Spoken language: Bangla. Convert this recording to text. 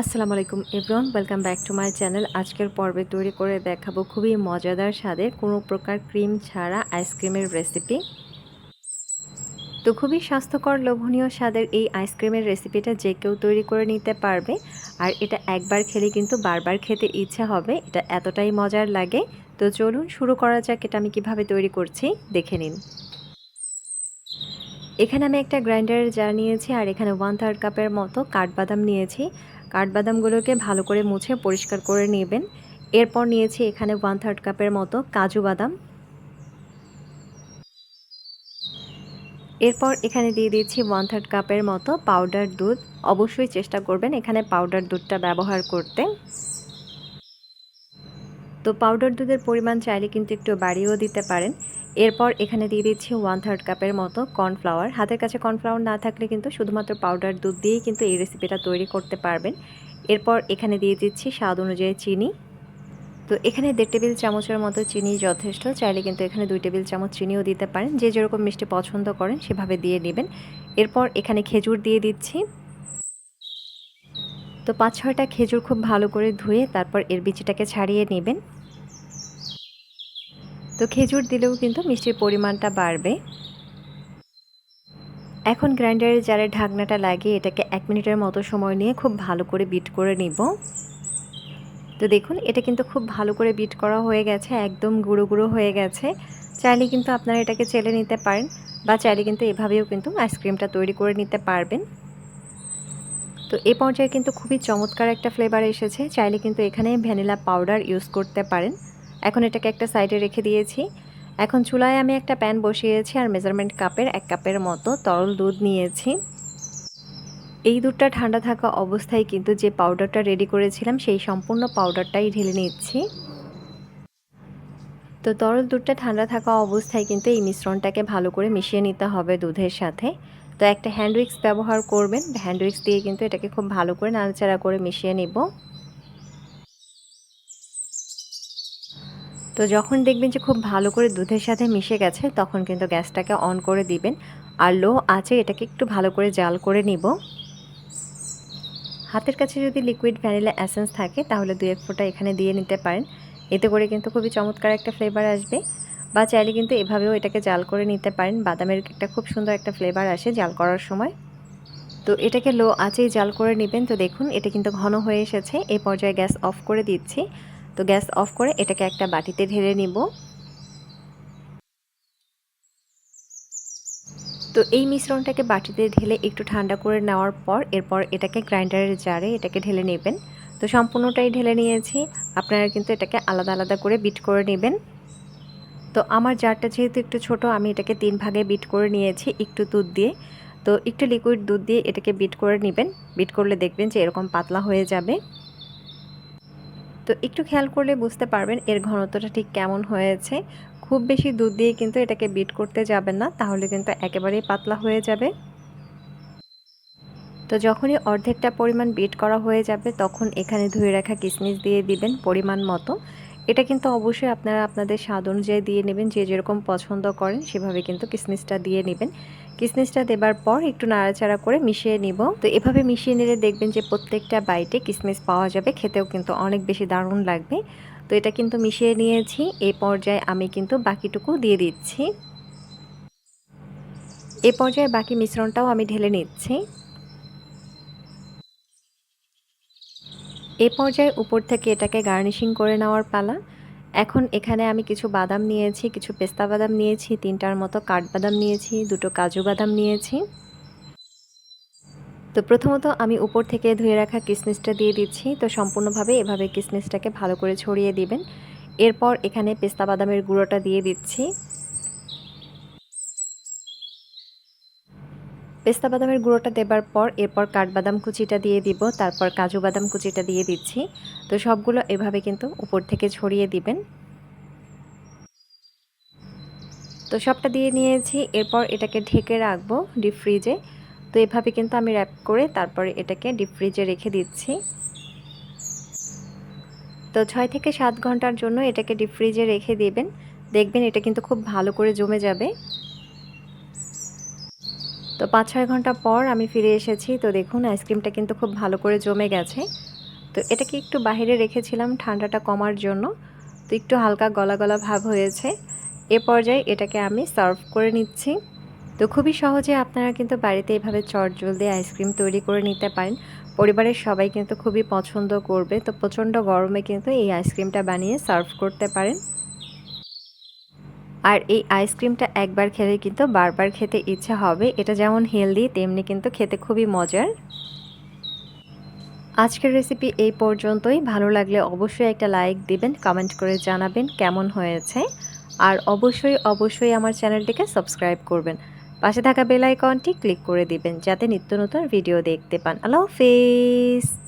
আসসালামু আলাইকুম everyone welcome back to my channel আজকের পর্বে তৈরি করে দেখাবো খুবই মজাদার স্বাদের কোনো প্রকার ক্রিম ছাড়া আইসক্রিমের রেসিপি তো খুবই স্বাস্থ্যকর, লোভনীয় স্বাদের এই আইসক্রিমের রেসিপিটা যে কেউ তৈরি করে নিতে পারবে। আর এটা একবার খেলে কিন্তু বারবার খেতে ইচ্ছা হবে, এটা এতটাই মজার লাগে। তো চলুন শুরু করা যাক, এটা আমি কীভাবে তৈরি করছি, দেখে নিন। এখানে আমি একটা গ্রাইন্ডারের জার নিয়েছি, আর এখানে ওয়ান থার্ড কাপের মতো কাঠবাদাম নিয়েছি। কাঠবাদামগুলোকে ভালো করে মুছে পরিষ্কার করে নেবেন। এরপর নিয়েছি এখানে ওয়ান থার্ড কাপের মতো কাজু বাদাম। এরপর এখানে দিয়ে দিচ্ছি ওয়ান থার্ড কাপের মতো পাউডার দুধ। অবশ্যই চেষ্টা করবেন এখানে পাউডার দুধটা ব্যবহার করতে। তো পাউডার দুধের পরিমাণ চাইলে কিন্তু একটু বাড়িয়েও দিতে পারেন। এরপর এখানে দিয়ে দিচ্ছি ওয়ান থার্ড কাপের মতো কর্নফ্লাওয়ার হাতের কাছে কর্নফ্লাওয়ার না থাকলে কিন্তু শুধুমাত্র পাউডার দুধ দিয়েই কিন্তু এই রেসিপিটা তৈরি করতে পারবেন। এরপর এখানে দিয়ে দিচ্ছি স্বাদ অনুযায়ী চিনি। তো এখানে দেড় টেবিল চামচের মতো চিনি যথেষ্ট, চাইলে কিন্তু এখানে দুই টেবিল চামচ চিনিও দিতে পারেন। যে যেরকম মিষ্টি পছন্দ করেন সেভাবে দিয়ে নেবেন। এরপর এখানে খেজুর দিয়ে দিচ্ছি। তো পাঁচ ছয়টা খেজুর খুব ভালো করে ধুয়ে তারপর এর বিচিটাকে ছাড়িয়ে নেবেন। তো খেজুর দিলেও কিন্তু মিষ্টির পরিমাণটা বাড়বে। এখন গ্রাইন্ডারের জারে ঢাকনাটা লাগিয়ে এটাকে এক মিনিটের মতো সময় নিয়ে খুব ভালো করে বিট করে নিব। তো দেখুন, এটা কিন্তু খুব ভালো করে বিট করা হয়ে গেছে, একদম গুঁড়ো গুঁড়ো হয়ে গেছে। চাইলে কিন্তু আপনারা এটাকে চেলে নিতে পারেন বা চাইলে কিন্তু এভাবেও কিন্তু আইসক্রিমটা তৈরি করে নিতে পারবেন। তো এ পর্যায়ে কিন্তু খুবই চমৎকার একটা ফ্লেভার এসেছে, চাইলে কিন্তু এখানে ভ্যানিলা পাউডার ইউজ করতে পারেন। এখন এটাকে একটা সাইডে রেখে দিয়েছি। এখন চুলায় আমি একটা প্যান বসিয়েছি আর মেজারমেন্ট কাপের এক কাপের মতো তরল দুধ নিয়েছি। এই দুধটা ঠান্ডা থাকা অবস্থায় কিন্তু যে পাউডারটা রেডি করেছিলাম, সেই সম্পূর্ণ পাউডারটাই ঢেলে নিচ্ছি। তো তরল দুধটা ঠান্ডা থাকা অবস্থায় কিন্তু এই মিশ্রণটাকে ভালো করে মিশিয়ে নিতে হবে দুধের সাথে। তো একটা হ্যান্ড উইক্স ব্যবহার করবেন। হ্যান্ড উইক্স দিয়ে কিন্তু এটাকে খুব ভালো করে নাড়াচাড়া করে মিশিয়ে নিব। তো যখন দেখবেন যে খুব ভালো করে দুধের সাথে মিশে গেছে, তখন কিন্তু গ্যাসটাকে অন করে দিবেন। আর লো আছে, এটাকে একটু ভালো করে জাল করে নিব। হাতের কাছে যদি লিকুইড ভ্যানিলা অ্যাসেন্স থাকে, তাহলে দু এক ফোঁটা এখানে দিয়ে নিতে পারেন। এতে করে কিন্তু খুবই চমৎকার একটা ফ্লেভার আসবে। বা চাইলে কিন্তু এভাবেও এটাকে জাল করে নিতে পারেন। বাদামের একটা খুব সুন্দর একটা ফ্লেভার আসে জাল করার সময়। তো এটাকে লো আঁচেই জাল করে নেবেন। তো দেখুন, এটা কিন্তু ঘন হয়ে এসেছে। এই পর্যায়ে গ্যাস অফ করে দিচ্ছি। তো গ্যাস অফ করে এটাকে একটা বাটিতে ঢেলে নিব। তো এই মিশ্রণটাকে বাটিতে ঢেলে একটু ঠান্ডা করে নেওয়ার পর এরপর এটাকে গ্রাইন্ডারের জারে এটাকে ঢেলে নেবেন। তো সম্পূর্ণটাই ঢেলে নিয়েছি। আপনারা কিন্তু এটাকে আলাদা আলাদা করে বিট করে নেবেন। তো আমার জারটা যেহেতু একটু ছোট, আমি এটাকে তিন ভাগে বিট করে নিয়েছি একটু দুধ দিয়ে। তো একটু লিকুইড দুধ দিয়ে এটাকে বিট করে নেবেন। বিট করলে দেখবেন যে এরকম পাতলা হয়ে যাবে। তো একটু খেয়াল করলে বুঝতে পারবেন এর ঘনত্বটা ঠিক কেমন হয়েছে। খুব বেশি দুধ দিয়ে কিন্তু এটাকে বিট করতে যাবেন না, তাহলে কিন্তু একেবারেই পাতলা হয়ে যাবে। তো যখনই অর্ধেকটা পরিমাণ বিট করা হয়ে যাবে, তখন এখানে ধুয়ে রাখা কিশমিশ দিয়ে দিবেন পরিমাণ মতো। এটা কিন্তু অবশ্যই আপনারা আপনাদের স্বাদ অনুযায়ী দিয়ে নেবেন, যে যেরকম পছন্দ করেন সেভাবে কিন্তু কিসমিসটা দিয়ে নেবেন। কিসমিসটা দেবার পর একটু নাড়াচাড়া করে মিশিয়ে নিব। তো এভাবে মিশিয়ে নিলে দেখবেন যে প্রত্যেকটা বাইটে কিসমিস পাওয়া যাবে, খেতেও কিন্তু অনেক বেশি দারুণ লাগবে। তো এটা কিন্তু মিশিয়ে নিয়েছি এই পর্যায়ে আমি কিন্তু বাকিটুকু দিয়ে দিচ্ছি। এ পর্যায়ে বাকি মিশ্রণটাও আমি ঢেলে নিচ্ছি। এ পর্যায়ে উপর থেকে এটাকে গার্নিশিং করে নেওয়ার পালা। এখন এখানে আমি কিছু বাদাম নিয়েছি, কিছু পেস্তা বাদাম নিয়েছি, তিনটার মতো কাঠবাদাম নিয়েছি, দুটো কাজু বাদাম নিয়েছি। তো প্রথমত আমি উপর থেকে ধুয়ে রাখা কিসমিসটা দিয়ে দিচ্ছি। তো সম্পূর্ণভাবে এভাবে কিসমিসটাকে ভালো করে ছড়িয়ে দিবেন। এরপর এখানে পেস্তা বাদামের গুঁড়োটা দিয়ে দিচ্ছি। পেস্তা বাদামের গুঁড়োটা দেবার পর এরপর কাঠবাদাম কুচিটা দিয়ে দিব, তারপর কাজু বাদাম কুচিটা দিয়ে দিচ্ছি। তো সবগুলো এভাবে কিন্তু উপর থেকে ছড়িয়ে দিবেন। তো সবটা দিয়ে নিয়েছি, এরপর এটাকে ঢেকে রাখব ডিপ ফ্রিজে। তো এভাবে কিন্তু আমি র্যাপ করে তারপরে এটাকে ডিপ ফ্রিজে রেখে দিচ্ছি। তো ছয় থেকে সাত ঘণ্টার জন্য এটাকে ডিপ ফ্রিজে রেখে দেবেন। দেখবেন এটা কিন্তু খুব ভালো করে জমে যাবে। তো পাঁচ ছয় ঘণ্টা পর আমি ফিরে এসেছি। তো দেখুন, আইসক্রিমটা কিন্তু খুব ভালো করে জমে গেছে। তো এটাকে একটু বাইরে রেখেছিলাম ঠান্ডাটা কমার জন্য। তো একটু হালকা গলা গলা ভাব হয়েছে। এ পর্যায়ে এটাকে আমি সার্ভ করে নিচ্ছি। তো খুবই সহজে আপনারা কিন্তু বাড়িতে এভাবে চট জলদি আইসক্রিম তৈরি করে নিতে পারেন। পরিবারের সবাই কিন্তু খুবই পছন্দ করবে। তো প্রচণ্ড গরমে কিন্তু এই আইসক্রিমটা বানিয়ে সার্ভ করতে পারেন। আর এই আইসক্রিমটা একবার খেলে কিন্তু বারবার খেতে ইচ্ছা হবে। এটা যেমন হেলদি তেমনি কিন্তু খেতে খুবই মজার। আজকের রেসিপি এই পর্যন্তই। ভালো লাগলে অবশ্যই একটা লাইক দিবেন কমেন্ট করে জানাবেন কেমন হয়েছে। আর অবশ্যই অবশ্যই আমার চ্যানেলটিকে সাবস্ক্রাইব করবেন। পাশে থাকা বেল আইকনটি ক্লিক করে দিবেন, যাতে নিত্য নতুন ভিডিও দেখতে পান। আল্লাহ হাফেজ!